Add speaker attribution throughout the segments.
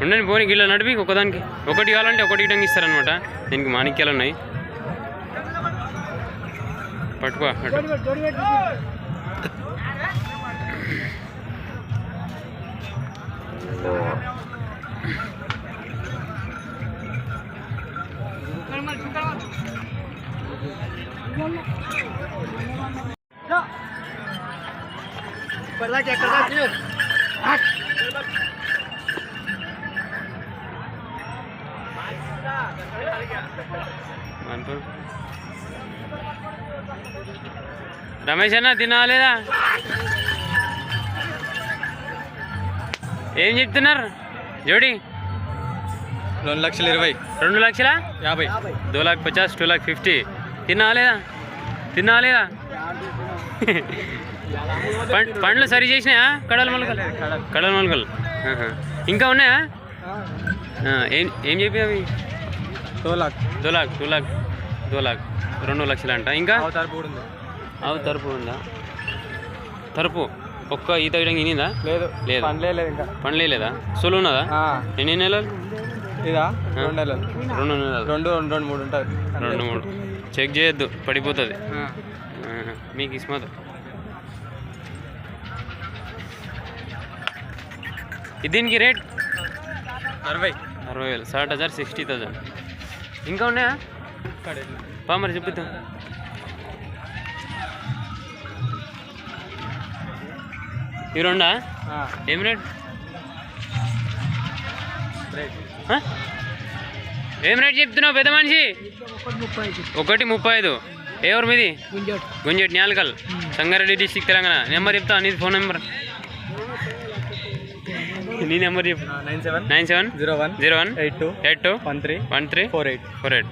Speaker 1: ఉండండి పోనీ గిల్ల నడిపి ఒకదానికి ఒకటి కావాలంటే ఒకటి ఇటంగా ఇస్తారనమాట దీనికి మాణిక్యాలు ఉన్నాయి పట్టుకో అటు.
Speaker 2: ఇప్పటిదాకా ఎక్కడ దాకా
Speaker 1: రమేష్ అన్న తినాలేదా ఏం చెప్తున్నారు? జోడి?
Speaker 2: రెండు లక్షల ఇరవై.
Speaker 1: రెండు లక్షల?
Speaker 2: యాభై.
Speaker 1: దో లాక్ పచాస్ టూ లాక్ ఫిఫ్టీ. తినాలేదా తినాలేదా పండ్లు సరి చేసినాయా? కడల మొలకలు? కడల మొలకలు. ఇంకా ఉన్నాయా? ఏం ఏం చెప్పి అవి? దో లాక్. టూ లాక్ దో లాక్. రెండు లక్షలు అంట ఇంకా
Speaker 2: ఉంది.
Speaker 1: అవు తరుపు ఉందా? తరుపు. ఒక్క ఈత ఇడంగా ఇనిందా?
Speaker 2: లేదు.
Speaker 1: లేదు.
Speaker 2: పనిలే లేదు ఇంకా.
Speaker 1: పండ్లే లేదా సొలు ఉన్నదా? ఎన్ని నెలలు?
Speaker 2: ఇదా? రెండు నెలలు.
Speaker 1: రెండు నెలలు.
Speaker 2: రెండు రెండు రెండు మూడు ఉంటుంది
Speaker 1: రెండు మూడు. చెక్ చేయొద్దు. పడిపోతుంది. మీకు ఇస్మత్. దీనికి రేట్?
Speaker 2: అరవై.
Speaker 1: అరవై వేలు. సాట్ హజార్ సిక్స్టీ థౌజండ్ ఇంకా ఉన్నాయా? పా మరి చెప్తాం ఈ రెండా ఏం రేట్? ఆ? ఏం రేట్ చెప్తున్నావు పెద్ద మనిషి? ఒకటి ముప్పై ఐదు ఏ ఊరు మీది? గుంజెట్ న్యాలకల్. సంగారెడ్డి డిస్టిక్ తెలంగాణ. నెంబర్ చెప్తా నీది ఫోన్ నెంబర్. నీ నెంబర్ చెప్పు.
Speaker 2: Nine seven
Speaker 1: nine seven
Speaker 2: zero one
Speaker 1: zero one
Speaker 2: eight two
Speaker 1: eight two
Speaker 2: one three
Speaker 1: one three
Speaker 2: four eight.
Speaker 1: Four eight.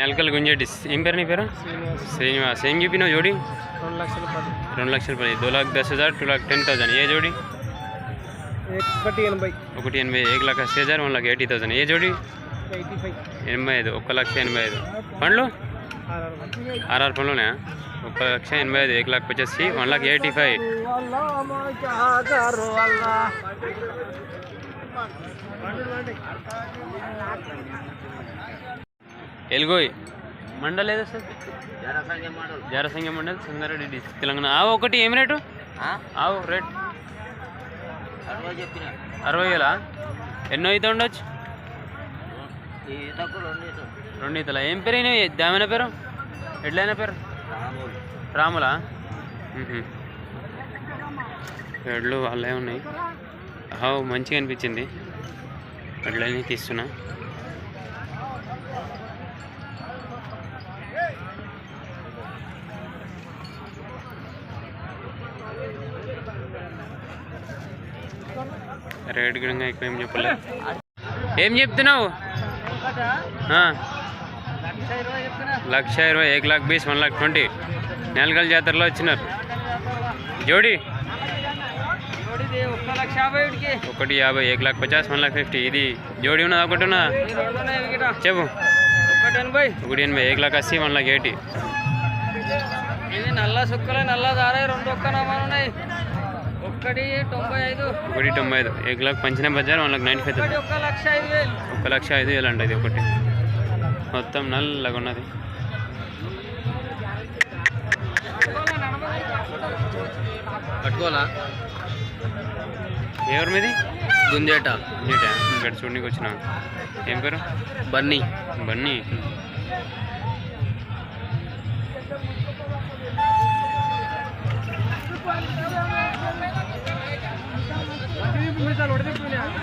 Speaker 1: Nyalkal Gunjeti ఏం పేరు నీ పేరు? శ్రీనివాస్. ఏం చెప్పినావు జోడి?
Speaker 2: రెండు లక్షల పది.
Speaker 1: రెండు లక్షల పది. దో లాక్ దస్ హజార్ టూ లాక్ టెన్ థౌసండ్. ఏ జోడి?
Speaker 2: ఒకటి ఎనభై.
Speaker 1: ఒకటి ఎనభై. ఏక లాక్ అస్సీ హజార్ వన్ లాక్ ఎయిటీ థౌసండ్. ఏ జోడి?
Speaker 2: Eighty five.
Speaker 1: ఎనభై ఐదు. ఒక లక్ష ఎనభై ఐదు. పండ్లు? ఆర్ఆర్ పండ్లునే? ఒక లక్ష ఎనభై ఐదు. ఏక లాక్ వచ్చేసి one lakh eighty five. Elgoi. Mandal ఏదో సార్? జారసంఖ్య మండల్. సంగారెడ్డి డిస్ట్రిక్ట్ తెలంగాణ. ఆవు ఒకటి ఏం రేటు? ఆవు రేట్. అరవై వేలా? ఎన్నో అయితే ఉండొచ్చు? రెండు ఈతల. ఏం పేరు అయినా దామైన పేరు? ఎడ్లైన పేరు? రాములా. ఎడ్లు వాళ్ళే ఉన్నాయి. హావ్ మంచిగా అనిపించింది. ఎడ్లన్నీ తీస్తున్నా. రేట్ గిడంగా ఎక్కువ ఏం చెప్పలే ఏం చెప్తున్నావు? లక్ష ఇరవై ఏక్ లాక్ బీస్ వన్ లాక్ ట్వంటీ. నెలగల్ జాతరలో వచ్చినారు. జోడి. ఒకటి యాభై ఏక్ లాక్ పచాస్ వన్ లాక్ ఫిఫ్టీ. ఇది జోడి ఉన్నదా ఒకటి ఉన్నదా? చెప్పు.
Speaker 2: ఒకటి ఎనభై
Speaker 1: ఏక్ లాక్ అస్సీ వన్ లాక్ ఎయిటీ.
Speaker 2: ఇది నల్ల సుక్కలే నల్ల దారాయి రెండు ఒక్క నామాలు ఉన్నాయి.
Speaker 1: ఒకటి తొంభై ఐదు ఏక్ లాక్ పంచిన బజార్ వన్ లాక్ నైంటీ ఫైవ్ ఒక లక్ష ఐదు వేలు. అంట ఇది ఒకటి. మొత్తం నల్లగా ఉన్నది.
Speaker 2: పట్టుకోవాలా?
Speaker 1: ఎవరి మీది?
Speaker 2: గుంజేట.
Speaker 1: నీటా ఇక్కడ చూడడానికి వచ్చిన. ఏం పేరు?
Speaker 2: బన్నీ.
Speaker 1: బన్నీ.